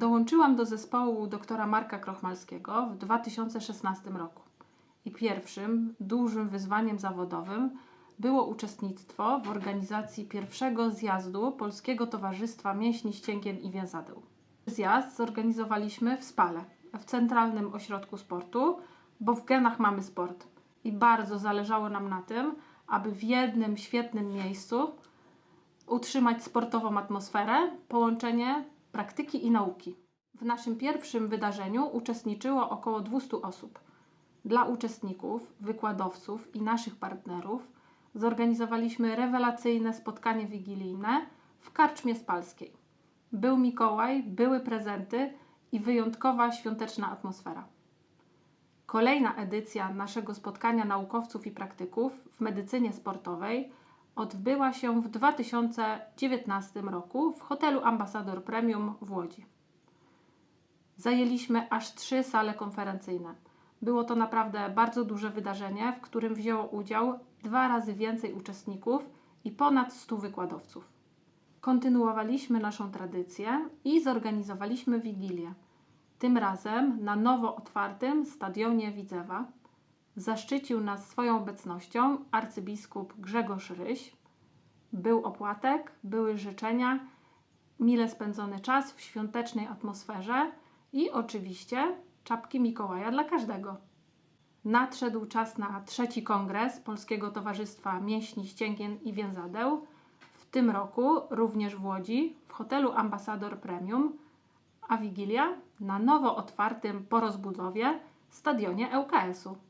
Dołączyłam do zespołu doktora Marka Krochmalskiego w 2016 roku. I pierwszym dużym wyzwaniem zawodowym było uczestnictwo w organizacji pierwszego zjazdu Polskiego Towarzystwa Mięśni, Ścięgien i Więzadeł. Zjazd zorganizowaliśmy w Spale, w Centralnym Ośrodku Sportu, bo w genach mamy sport. I bardzo zależało nam na tym, aby w jednym świetnym miejscu utrzymać sportową atmosferę, połączenie praktyki i nauki. W naszym pierwszym wydarzeniu uczestniczyło około 200 osób. Dla uczestników, wykładowców i naszych partnerów zorganizowaliśmy rewelacyjne spotkanie wigilijne w Karczmie Spalskiej. Był Mikołaj, były prezenty i wyjątkowa świąteczna atmosfera. Kolejna edycja naszego spotkania naukowców i praktyków w medycynie sportowej odbyła się w 2019 roku w hotelu Ambasador Premium w Łodzi. Zajęliśmy aż trzy sale konferencyjne. Było to naprawdę bardzo duże wydarzenie, w którym wzięło udział dwa razy więcej uczestników i ponad 100 wykładowców. Kontynuowaliśmy naszą tradycję i zorganizowaliśmy wigilię. Tym razem na nowo otwartym stadionie Widzewa. Zaszczycił nas swoją obecnością arcybiskup Grzegorz Ryś. Był opłatek, były życzenia, mile spędzony czas w świątecznej atmosferze i oczywiście czapki Mikołaja dla każdego. Nadszedł czas na trzeci kongres Polskiego Towarzystwa Mięśni, Ścięgien i Więzadeł. W tym roku również w Łodzi, w hotelu Ambasador Premium, a Wigilia na nowo otwartym po rozbudowie stadionie ŁKS-u.